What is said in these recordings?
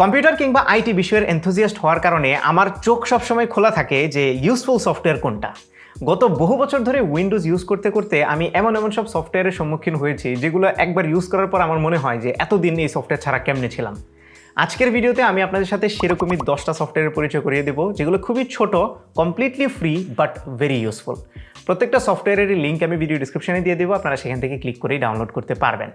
Computer কিংবা IT বিষয়ের enthusiast হওয়ার কারণে আমার চোখ সবসময় খোলা থাকে যে ইউজফুল সফটওয়্যার কোনটা। গত বহু বছর ধরে উইন্ডোজ ইউজ করতে করতে আমি এমন এমন সব সফটওয়্যারের সম্মুখীন হয়েছি যেগুলো একবার ইউজ করার পর আমার মনে হয় যে এতদিন এই সফটওয়্যার ছাড়া কেমনে ছিলাম। আজকের ভিডিওতে আমি আপনাদের সাথে সেরকমই দশটা সফটওয়্যারের পরিচয় করিয়ে দেবো, যেগুলো খুবই ছোট completely free but very useful প্রত্যেকটা সফটওয়্যারের লিঙ্ক আমি ভিডিও ডিসক্রিপশনে দিয়ে দেবো, আপনারা সেখান থেকে ক্লিক করেই ডাউনলোড করতে পারবেন।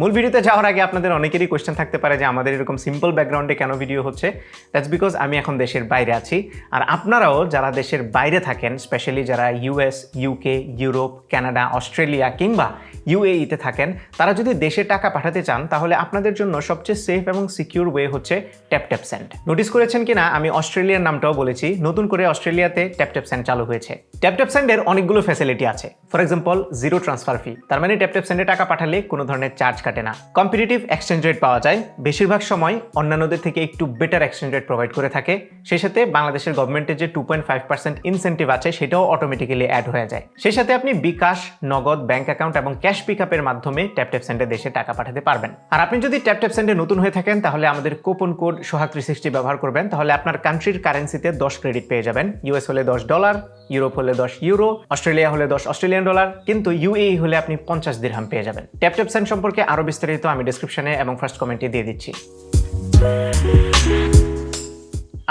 মূল ভিডিওতে যাওয়ার আগে আপনাদের অনেকেরই কোয়েশ্চেন থাকতে পারে যে আমাদের এরকম সিম্পল ব্যাকগ্রাউন্ডে কেন ভিডিও হচ্ছে। দ্যাটস বিকজ আমি এখন দেশের বাইরে আছি। আর আপনারাও যারা দেশের বাইরে থাকেন স্পেশালি যারা US UK Europe Canada Australia কিংবা ইউএইতে থাকেন, তারা যদি দেশে টাকা পাঠাতে চান, তাহলে আপনাদের জন্য সবচেয়ে সেফ এবং সিকিউর ওয়ে হচ্ছে ট্যাপ ট্যাপ সেন্ড নোটিস করেছেন কিনা? আমি অস্ট্রেলিয়ার নামটাও বলেছি। নতুন করে অস্ট্রেলিয়াতে ট্যাপ ট্যাপ সেন্ড চালু হয়েছে। ট্যাপ ট্যাপ সেন্ডের অনেকগুলো ফ্যাসিলিটি আছে। For example zero transfer fee তার মানে ট্যাপ ট্যাপ সেন্ডে টাকা পাঠালে কোনো ধরনের চার্জ কাটে না। কম্পিটিটিভ এক্সচেঞ্জ রেট পাওয়া যায়। বেশিরভাগ সময় অন্যান্যদের থেকে একটু বেটার এক্সচেঞ্জ রেট প্রোভাইড করে থাকে। সেই সাথে বাংলাদেশের গভর্নমেন্টের যে two point five percent incentive আছে, সেটাও অটোমেটিক্যালি অ্যাড হয়ে যায়। সেই সাথে আপনি বিকাশ, নগদ ব্যাংক অ্যাকাউন্ট এবং ক্যাশ পিক আপের মাধ্যমে ট্যাপ ট্যাপ দেশে টাকা পাঠাতে পারবেন। আর আপনি যদি ট্যাপ ট্যাপ নতুন হয়ে থাকেন, তাহলে আমাদের coupon code Sohag three sixty ব্যবহার করবেন। তাহলে আপনার কান্ট্রির কারেন্সিতে দশ ক্রেডিট পেয়ে যাবেন। ইউএস হলে দশ ডলার ইউরোপ হলে দশ ইউরো, অস্ট্রেলিয়া হলে দশ অস্ট্রেলিয়ান ডলার, কিন্তু ইউএই হলে আপনি পঞ্চাশ দিরহাম পেয়ে যাবেন। ট্যাপ ট্যাপ সেন্ড সম্পর্কে আরও বিস্তারিত আমি ডিসক্রিপশনে এবং ফার্স্ট কমেন্টে দিয়ে দিচ্ছি।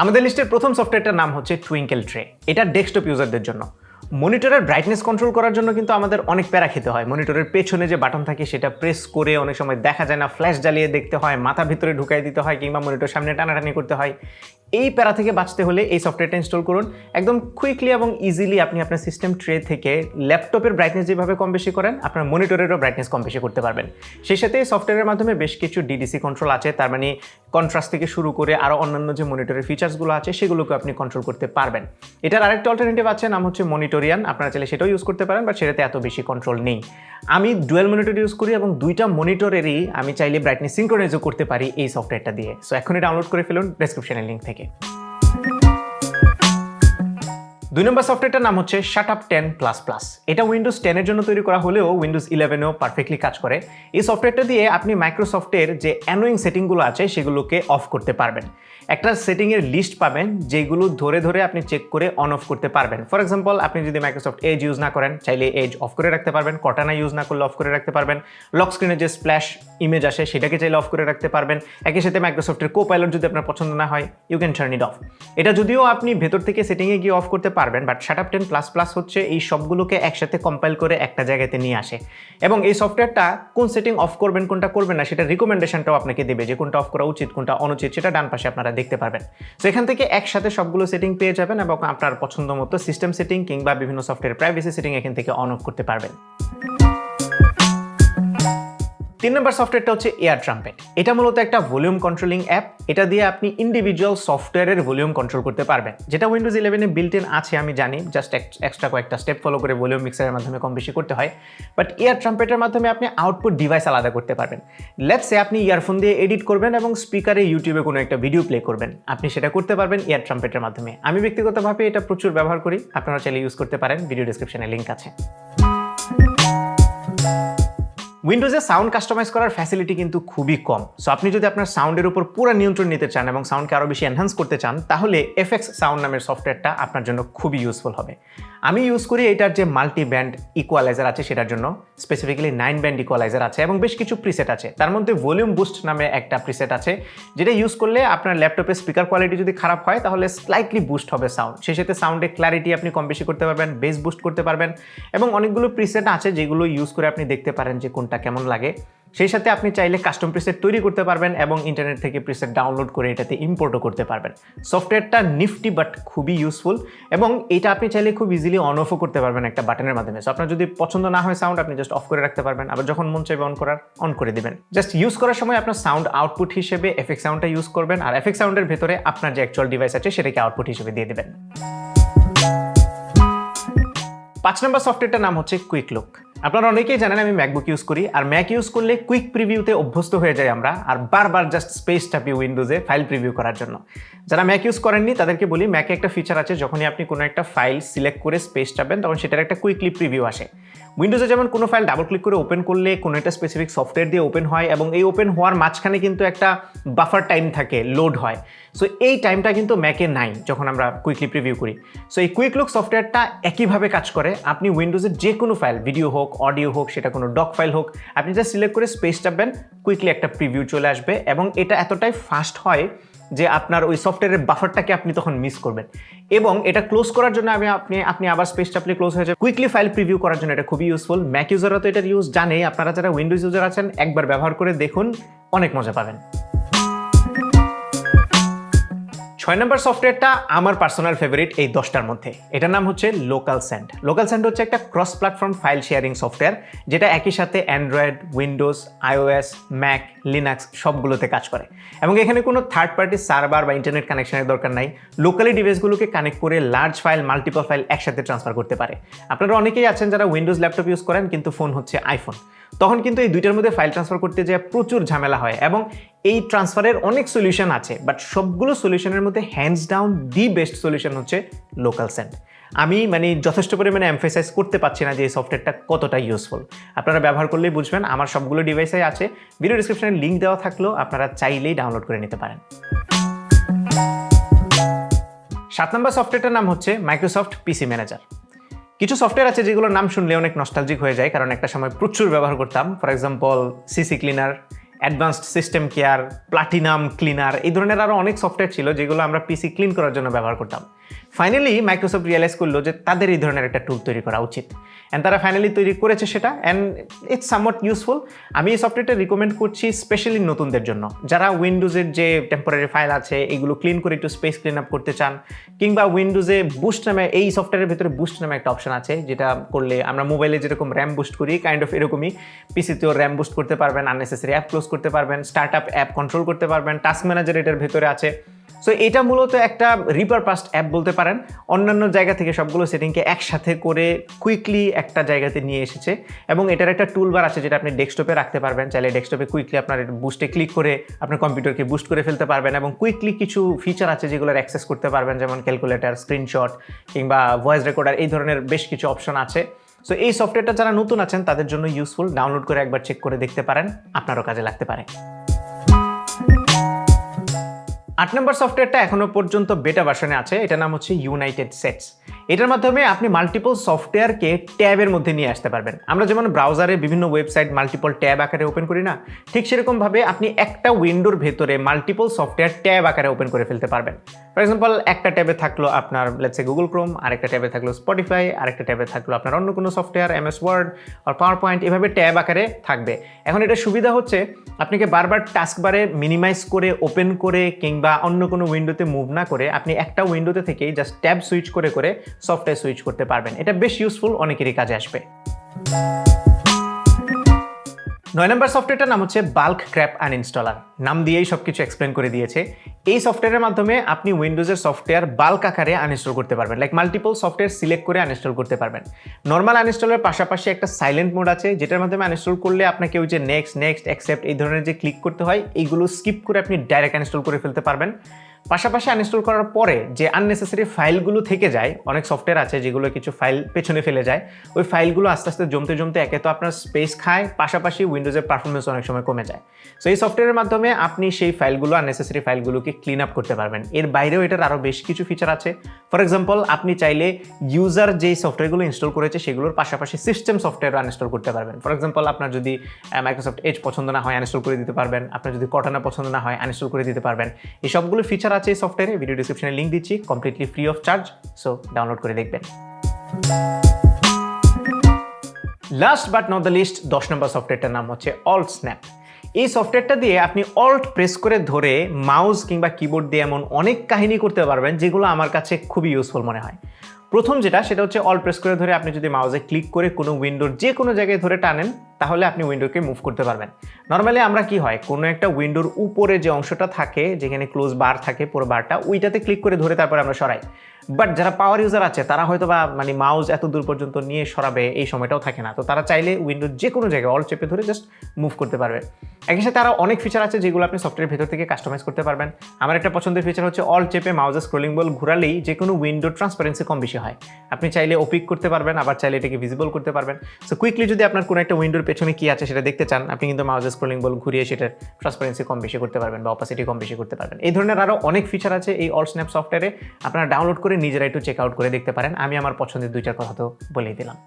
আমাদের লিস্টের প্রথম সফটওয়্যারটার নাম হচ্ছে টুইঙ্কেল ট্রে এটা ডেস্কটপ ইউজারদের জন্য। মনিটরের ব্রাইটনেস কন্ট্রোল করার জন্য কিন্তু আমাদের অনেক প্যারা খেতে হয়। মনিটরের পেছনে যে বাটন থাকে সেটা প্রেস করে অনেক সময় দেখা যায় না ফ্ল্যাশ জ্বালিয়ে দেখতে হয়, মাথা ভিতরে ঢুকাই দিতে হয় কিংবা মনিটর সামনে টানাটানি করতে হয়। এই প্যারা থেকে বাঁচতে হলে এই সফটওয়্যারটা ইনস্টল করুন। একদম কুইকলি এবং ইজিলি আপনি আপনার সিস্টেম ট্রে থেকে ল্যাপটপের ব্রাইটনেস যেভাবে কম বেশি করেন, আপনার মনিটরেরও ব্রাইটনেস কম বেশি করতে পারবেন। সেই সাথে এই সফটওয়্যারের মাধ্যমে বেশ কিছু ডিডিসি কন্ট্রোল আছে, তার মানে কন্ট্রাস্ট থেকে শুরু করে আরও অন্যান্য যে মনিটরের ফিচার্সগুলো আছে, সেগুলোকে আপনি কন্ট্রোল করতে পারবেন। এটার আরেকটা অল্টারনেটিভ আছে, নাম হচ্ছে মনিটোরিয়ান আপনারা চাইলে সেটাও ইউজ করতে পারেন বাট সেটাতে এত বেশি কন্ট্রোল নেই। আমি ডুয়েল মনিটর ইউজ করি এবং দুইটা মনিটরেরই আমি চাইলে ব্রাইটনেস সিঙ্ক্রোনাইজও করতে পারি এই সফটওয়্যারটা দিয়ে। সো এখনই ডাউনলোড করে ফেলুন ডেসক্রিপশনের লিঙ্ক থেকে। দুই নম্বর সফটওয়্যারটার নাম হচ্ছে shut up ten plus plus এটা উইন্ডোজ টেনের জন্য তৈরি করা হলেও উইন্ডোজ ইলেভেনেও পারফেক্টলি কাজ করে। এই সফটওয়্যারটা দিয়ে আপনি মাইক্রোসফটের যে অ্যানোয়িং সেটিংগুলো আছে, সেগুলোকে অফ করতে পারবেন। একটা সেটিংয়ের লিস্ট পাবেন, যেগুলো ধরে ধরে আপনি চেক করে অন অফ করতে পারবেন। ফর এক্সাম্পল আপনি যদি মাইক্রোসফট এজ ইউজ না করেন, চাইলে এজ অফ করে রাখতে পারবেন কটানা ইউজ না করলে অফ করে রাখতে পারবেন। লক স্ক্রিনে যে স্প্ল্যাশ ইমেজ আসে, সেটাকে চাইলে অফ করে রাখতে পারবেন। একই সাথে মাইক্রোসফটের কো পাইলট যদি আপনার পছন্দ না হয় you can turn it off এটা যদিও আপনি ভেতর থেকে সেটিংয়ে গিয়ে অফ করতে পারবেন but shut up ten plus plus হচ্ছে এই সবগুলোকে একসাথে কম্পাইল করে একটা জায়গাতে নিয়ে আসে। এবং এই সফটওয়্যারটা কোন সেটিং অফ করবেন, কোনটা করবেন না সেটা রিকমেন্ডেশনটাও আপনাকে দেবে, যে কোনটা অফ করা উচিত, কোনটা অনুচিত, সেটা ডান পাশে আপনারা দেখতে পারবেন। সো এখান থেকে একসাথে সবগুলো সেটিং পেয়ে যাবেন এবং আপনার পছন্দ মতো সিস্টেম সেটিং কিংবা বিভিন্ন সফটওয়্যার প্রাইভেসি সেটিং এখান থেকে অন অফ করতে পারবেন। তিন নম্বর সফটওয়্যারটা হচ্ছে এয়ার ট্রাম্পেট এটা মূলত একটা ভলিউম কন্ট্রোলিং অ্যাপ এটা দিয়ে আপনি ইন্ডিভিজুয়াল সফটওয়্যারের ভলিউম কন্ট্রোল করতে পারবেন। যেটা উইন্ডোজ ইলেভেনে বিল্ট ইন আছে, আমি জানি। জাস্ট এক্সট্রা কয়েকটা স্টেপ ফলো করে ভলিউম মিক্সারের মাধ্যমে কম বেশি করতে হয়। বাট এয়ার ট্রাম্পেটের মাধ্যমে আপনি আউটপুট ডিভাইস আলাদা করতে পারবেন। লেটসে আপনি ইয়ারফোন দিয়ে এডিট করবেন এবং স্পিকারে ইউটিউবে কোনো একটা ভিডিও প্লে করবেন। আপনি সেটা করতে পারবেন এয়ার ট্রাম্পেটের মাধ্যমে। আমি ব্যক্তিগতভাবে এটা প্রচুর ব্যবহার করি। আপনারা চাইলে ইউজ করতে পারেন। ভিডিও ডিসক্রিপশনে লিঙ্ক আছে। উইন্ডোজে সাউন্ড কাস্টমাইজ করার ফ্যাসিলিটি কিন্তু খুবই কম। সো আপনি যদি আপনার সাউন্ডের উপর পুরো নিয়ন্ত্রণ নিতে চান এবং সাউন্ডকে আরও বেশি এনহান্স করতে চান, তাহলে এফএক্স সাউন্ড নামের সফটওয়্যারটা আপনার জন্য খুবই ইউজফুল হবে। আমি ইউজ করি এটার যে মাল্টি ব্যান্ড ইকুয়ালাইজার আছে সেটার জন্য স্পেসিফিক্যালি নাইন ব্যান্ড ইকুয়ালাইজার আছে এবং বেশ কিছু প্রিসেট আছে। তার মধ্যে ভলিউম বুস্ট নামে একটা প্রিসেট আছে, যেটা ইউজ করলে আপনার ল্যাপটপের স্পিকার কোয়ালিটি যদি খারাপ হয়, তাহলে স্লাইটলি বুস্ট হবে সাউন্ড সেই সাথে সাউন্ডে ক্ল্যারিটি আপনি কম বেশি করতে পারবেন বেস বুস্ট করতে পারবেন এবং অনেকগুলো প্রিসেট আছে যেগুলো ইউজ করে আপনি দেখতে পারেন যে কোনটা কেমন লাগে। সেই সাথে আপনি চাইলে কাস্টম প্রিসেট তৈরি করতে পারবেন এবং ইন্টারনেট থেকে প্রিসেট ডাউনলোড করে এটাতে ইম্পোর্টও করতে পারবেন। সফটওয়্যারটা নিফটি বাট খুবই ইউজফুল এবং এটা আপনি চাইলে খুব ইজিলি অন অফও করতে পারবেন একটা বাটনের মাধ্যমে। সো আপনার যদি পছন্দ না হয় সাউন্ড আপনি জাস্ট অফ করে রাখতে পারবেন। আবার যখন মন চাইবে অন করার অন করে দিবেন। জাস্ট ইউজ করার সময় আপনার সাউন্ড আউটপুট হিসেবে এফেক্ট সাউন্ডটা ইউজ করবেন আর এফেক্ট সাউন্ডের ভেতরে আপনার যে অ্যাকচুয়াল ডিভাইস আছে সেটাকে আউটপুট হিসেবে দিয়ে দেবেন। পাঁচ নম্বর সফটওয়্যারটার নাম হচ্ছে কুইক লুক আপনারা অনেকেই জানেন আমি ম্যাকবুক ইউজ করি, আর ম্যাক ইউজ করলে কুইক প্রিভিউতে অভ্যস্ত হয়ে যাই আমরা, আর বারবার জাস্ট স্পেস টাপি উইন্ডোজে ফাইল প্রিভিউ করার জন্য। যারা ম্যাক ইউজ করেননি, তাদেরকে বলি ম্যাকে একটা ফিচার আছে, যখনই আপনি কোনো একটা ফাইল সিলেক্ট করে স্পেস টাপেন, তখন সেটার একটা কুইকলি প্রিভিউ আসে। উইন্ডোজে যেমন কোনো ফাইল ডাবল ক্লিক করে ওপেন করলে কোনো একটা স্পেসিফিক সফটওয়্যার দিয়ে ওপেন হয়, এবং এই ওপেন হওয়ার মাঝখানে কিন্তু একটা বাফার টাইম থাকে লোড হয়। সো এই টাইমটা কিন্তু ম্যাকে নাই, যখন আমরা কুইকলি প্রিভিউ করি। সো এই কুইক লুক সফটওয়্যারটা একইভাবে কাজ করে। আপনি উইন্ডোজের যে কোনো ফাইল ভিডিও হোক অডিও হোক, সেটা কোনো ডক ফাইল হোক, আপনি যা সিলেক্ট করে স্পেস চাপবেন কুইকলি একটা প্রিভিউ চলে আসবে এবং এটা এতটাই ফাস্ট হয় যে আপনার ওই সফটওয়্যারের বাফারটাকে আপনি তখন মিস করবেন। এবং এটা ক্লোজ করার জন্য আমি আপনি আপনি আবার স্পেস চাপলে ক্লোজ হয়ে যাবে। কুইকলি ফাইল প্রিভিউ করার জন্য এটা খুবই ইউজফুল ম্যাক ইউজাররা তো এটার ইউজ জানে আপনারা যারা উইন্ডোজ ইউজার আছেন, একবার ব্যবহার করে দেখুন, অনেক মজা পাবেন। ছয় নম্বর সফটওয়্যারটা আমার পার্সোনাল ফেভারিট এই দশটার মধ্যে। এটার নাম হচ্ছে লোকাল স্যান্ড লোকাল স্যান্ড হচ্ছে একটা cross platform file sharing software যেটা একই সাথে Android Windows iOS Mac Linux সবগুলোতে কাজ করে। এবং এখানে কোনো থার্ড পার্টি সার্ভার বা ইন্টারনেট কানেকশনের দরকার নাই। লোকালি ডিভাইসগুলোকে কানেক্ট করে লার্জ ফাইল মাল্টিপল ফাইল একসাথে ট্রান্সফার করতে পারে। আপনারা অনেকেই আছেন যারা উইন্ডোজ ল্যাপটপ ইউজ করেন, কিন্তু ফোন হচ্ছে আইফোন তখন কিন্তু এই দুইটার মধ্যে ফাইল ট্রান্সফার করতে যায় প্রচুর ঝামেলা হয় এবং এই ট্রান্সফারের অনেক সলিউশন আছে বাট সবগুলো সলিউশনের মধ্যে hands down the best solution হচ্ছে লোকাল সেন্ড আমি মানে যথেষ্ট পরিমাণে এমফেসাইজ করতে পারছি না যে এই সফটওয়্যারটা কতটা ইউজফুল আপনারা ব্যবহার করলেই বুঝবেন, আমার সবগুলো ডিভাইসে আছে। ভিডিও ডিসক্রিপশনে লিঙ্ক দেওয়া থাকলেও আপনারা চাইলেই ডাউনলোড করে নিতে পারেন। সাত নম্বর সফটওয়্যারটার নাম হচ্ছে মাইক্রোসফট পিসি ম্যানেজার কিছু সফটওয়্যার আছে যেগুলোর নাম শুনলে অনেক নস্টালজিক হয়ে যায়, কারণ একটা সময় প্রচুর ব্যবহার করতাম। For example CC cleaner advanced system care, platinum cleaner, এই ধরনের আরও অনেক সফটওয়্যার ছিল যেগুলো আমরা পিসি ক্লিন করার জন্য ব্যবহার করতাম। ফাইনালি মাইক্রোসফট রিয়েলাইজ করল যে তাদের এই ধরনের একটা টুল তৈরি করা উচিত। অ্যান্ড তারা ফাইনালি তৈরি করেছে সেটা অ্যান্ড ইটস সামওয়াট ইউজফুল আমি এই সফটওয়্যারটা রিকমেন্ড করছি স্পেশালি নতুনদের জন্য। যারা উইন্ডোজের যে টেম্পোরারি ফাইল আছে, এগুলো ক্লিন করে একটু স্পেস ক্লিন আপ করতে চান, কিংবা উইন্ডোজে বুস্ট নামে, এই সফটওয়্যারের ভিতরে বুস্ট নামে একটা অপশন আছে, যেটা করলে আমরা মোবাইলে যেরকম র্যাম বুস্ট করি কাইন্ড অফ এরকমই। পিসিতেও র্যাম বুস্ট করতে পারবেন আননেসেসারি অ্যাপ ক্লোজ করতে পারবেন স্টার্ট আপ অ্যাপ কন্ট্রোল করতে পারবেন টাস্ক ম্যানেজার এটার ভেতরে আছে। সো এটা মূলত একটা রিপারপাস্ট অ্যাপ বলতে পারেন। অন্যান্য জায়গা থেকে সবগুলো সেটিংকে একসাথে করে কুইকলি একটা জায়গাতে নিয়ে এসেছে এবং এটার একটা টুলবার আছে যেটা আপনি ডেস্কটপে রাখতে পারবেন। চাইলে ডেস্কটপে কুইকলি আপনার বুস্টে ক্লিক করে আপনার কম্পিউটারকে বুস্ট করে ফেলতে পারবেন এবং কুইকলি কিছু ফিচার আছে যেগুলোর অ্যাক্সেস করতে পারবেন, যেমন ক্যালকুলেটার স্ক্রিনশট কিংবা ভয়েস রেকর্ডার এই ধরনের বেশ কিছু অপশন আছে। সো এই সফটওয়্যারটা যারা নতুন আছেন, তাদের জন্য ইউজফুল ডাউনলোড করে একবার চেক করে দেখতে পারেন। আপনারও কাজে লাগতে পারে। আট নম্বর সফটওয়্যারটা এখনও পর্যন্ত বেটা ভার্সনে আছে, এটার নাম হচ্ছে ইউনাইটেড সেটস এটার মাধ্যমে আপনি মাল্টিপল সফটওয়্যারকে ট্যাবের মধ্যে নিয়ে আসতে পারবেন। আমরা যেমন ব্রাউজারে বিভিন্ন ওয়েবসাইট মাল্টিপল ট্যাব আকারে ওপেন করি না, ঠিক সেরকমভাবে আপনি একটা উইন্ডোর ভেতরে মাল্টিপল সফটওয়্যার ট্যাব আকারে ওপেন করে ফেলতে পারবেন। ফর এক্সাম্পল একটা ট্যাবে থাকল আপনার লেটসে গুগল ক্রোম আরেকটা ট্যাবে থাকল স্পটিফাই আরেকটা ট্যাবে থাকল আপনার অন্য কোনো সফটওয়্যার এম এস ওয়ার্ড আর পাওয়ার পয়েন্ট এভাবে ট্যাব আকারে থাকবে। এখন এটা সুবিধা হচ্ছে, আপনাকে বারবার টাস্ক বারে মিনিমাইজ করে ওপেন করে কিংবা অন্য কোনো উইন্ডোতে মুভ না করে আপনি একটা উইন্ডোতে থেকেই জাস্ট ট্যাব সুইচ করে করে সফটওয়্যার সুইচ করতে পারবেন। এটা বেশ ইউজফুল অনেকেরই কাজে আসবে। নয় নম্বর সফটওয়্যারটার নাম হচ্ছে বাল্ক ক্র্যাপ আনইনস্টলার নাম দিয়েই সব কিছু এক্সপ্লেন করে দিয়েছে। এই সফটওয়্যারের মাধ্যমে আপনি উইন্ডোজের সফটওয়্যার বাল্ক আকারে আনইনস্টল করতে পারবেন। লাইক মাল্টিপল সফটওয়্যার সিলেক্ট করে আনইনস্টল করতে পারবেন। নর্মাল আনইনস্টলের পাশাপাশি একটা সাইলেন্ট মোড আছে, যেটার মাধ্যমে আনইনস্টল করলে আপনাকে ওই যে নেক্সট নেক্সট অ্যাকসেপ্ট এই ধরনের যে ক্লিক করতে হয়, এইগুলো স্কিপ করে আপনি ডাইরেক্ট আনইনস্টল করে ফেলতে পারবেন। পাশাপাশি আনইনস্টল করার পরে যে আননেসেসারি ফাইলগুলো থেকে যায়, অনেক সফটওয়্যার আছে যেগুলো কিছু ফাইল পেছনে ফেলে যায়, ওই ফাইলগুলো আস্তে আস্তে জমতে জমতে একে তো আপনার স্পেস খায়, পাশাপাশি উইন্ডোজের পারফরমেন্স অনেক সময় কমে যায়। সো এই সফটওয়্যারের মাধ্যমে আপনি সেই ফাইলগুলো আননেসেসারি ফাইলগুলোকে ক্লিন আপ করতে পারবেন। এর বাইরেও এটার আরও বেশ কিছু ফিচার আছে। ফর এক্সাম্পল আপনি চাইলে ইউজার যেই সফটওয়্যারগুলো ইনস্টল করেছে সেগুলোর পাশাপাশি সিস্টেম সফটওয়্যার আনইনস্টল করতে পারবেন। ফর এক্সাম্পল আপনার যদি মাইক্রোসফট এজ পছন্দ না হয় আনইনস্টল করে দিতে পারবেন। আপনার যদি কটানা পছন্দ না হয় আনইনস্টল করে দিতে পারবেন। এই সবগুলো ফিচার আছে এই সফটওয়্যারে ভিডিও ডিসক্রিপশনে লিঙ্ক দিচ্ছি completely free of charge so download করে দেখবেন। Last but not the least দশ নম্বর সফটওয়্যারটার নাম হচ্ছে অল্ট স্ন্যাপ এই সফটওয়্যারটা দিয়ে আপনি অল্ট প্রেস করে ধরে মাউস কিংবা কিবোর্ড দিয়ে এমন অনেক কাহিনী করতে পারবেন, যেগুলো আমার কাছে খুবই ইউজফুল মনে হয়। প্রথম যেটা, সেটা হচ্ছে অল প্রেস করে ধরে আপনি যদি মাউসে ক্লিক করে কোনো উইন্ডোর যে কোনো জায়গায় ধরে টানেন তাহলে আপনি উইন্ডোকে মুভ করতে পারবেন। নর্মালি আমরা কি হয়, কোনো একটা উইন্ডোর উপরে যে অংশটা থাকে, যেখানে ক্লোজ বার থাকে পুরো বারটা ওইটাতে ক্লিক করে ধরে তারপরে আমরা সরাই। বাট যারা পাওয়ার ইউজার আছে, তারা হয়তো বা মানে মাউস এত দূর পর্যন্ত নিয়ে সরাবে, এই সময়টাও থাকে না। তো তারা চাইলে উইন্ডোর যে কোনো জায়গায় অল চেপে ধরে জাস্ট মুভ করতে পারবে। একই সাথে আরও অনেক ফিচার আছে যেগুলো আপনি সফটওয়্যার ভেতর থেকে কাস্টমাইজ করতে পারবেন। আমার একটা পছন্দের ফিচার হচ্ছে অল চেপে মাউসের স্ক্রোলিং বল ঘুরালেই যে কোনো উইন্ডো ট্রান্সপারেন্সি কম বেশি হয়। আপনি চাইলে ওপিক করতে পারবেন, আবার চাইলে এটাকে ভিজিবল করতে পারবেন। সো কুইকলি যদি আপনার কোনো একটা উইন্ডোর পেছনে কি আছে সেটা দেখতে চান, আপনি কিন্তু মাউসের স্ক্রোলিং বল ঘুরিয়ে সেটার ট্রান্সপারেন্সি কম বেশি করতে পারবেন বা অপাসিটি কম বেশি করতে পারবেন। এই ধরনের আরও অনেক ফিচার আছে এই অল স্ন্যাপ সফটওয়্যারে আপনারা ডাউনলোড করে নিজেরা একটু চেক আউট করে দেখতে পারেন। আমি আমার পছন্দের দুইটার কথা তো বলেই দিলাম।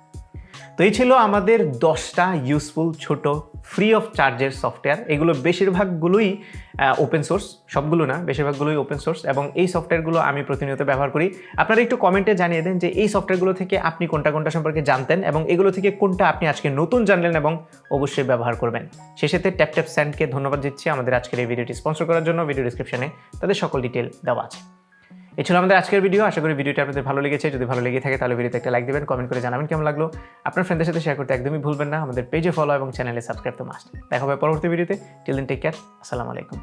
তো এই ছিল আমাদের দশটা ইউজফুল ছোট ফ্রি অফ চার্জের সফটওয়্যার এগুলো বেশিরভাগগুলোই ওপেন সোর্স সবগুলো না, বেশিরভাগগুলোই ওপেন সোর্স এবং এই সফটওয়্যারগুলো আমি প্রতিনিয়ত ব্যবহার করি। আপনারা একটু কমেন্টে জানিয়ে দেন যে এই সফটওয়্যারগুলো থেকে আপনি কোনটা কোনটা সম্পর্কে জানতেন এবং এগুলো থেকে কোনটা আপনি আজকে নতুন জানলেন এবং অবশ্যই ব্যবহার করবেন। শেষেতে ট্যাপ ট্যাপ স্যান্ডকে ধন্যবাদ দিচ্ছি আমাদের আজকের এই ভিডিওটি স্পন্সর করার জন্য। ভিডিও ডিসক্রিপশনে তাদের সকল ডিটেল দেওয়া আছে। এই ছিল আমাদের আজকের ভিডিও আশা করি ভিডিওটি আপনাদের ভালো লেগেছে। যদি ভালো লেগে থাকে, তাহলে ভিডিওতে একটা লাইক দেবেন কমেন্ট করে জানাবেন কেমন লাগল। আপনার ফ্রেন্ডের সাথে শেয়ার করতে একদমই ভুলবেন না। আমাদের পেজে ফলো এবং চ্যানেলে সাবস্ক্রাইব তো মাস্ট দেখা হবে পরবর্তী ভিডিওতে টিল দিন টেক কেয়ার আসসালামু আলাইকুম।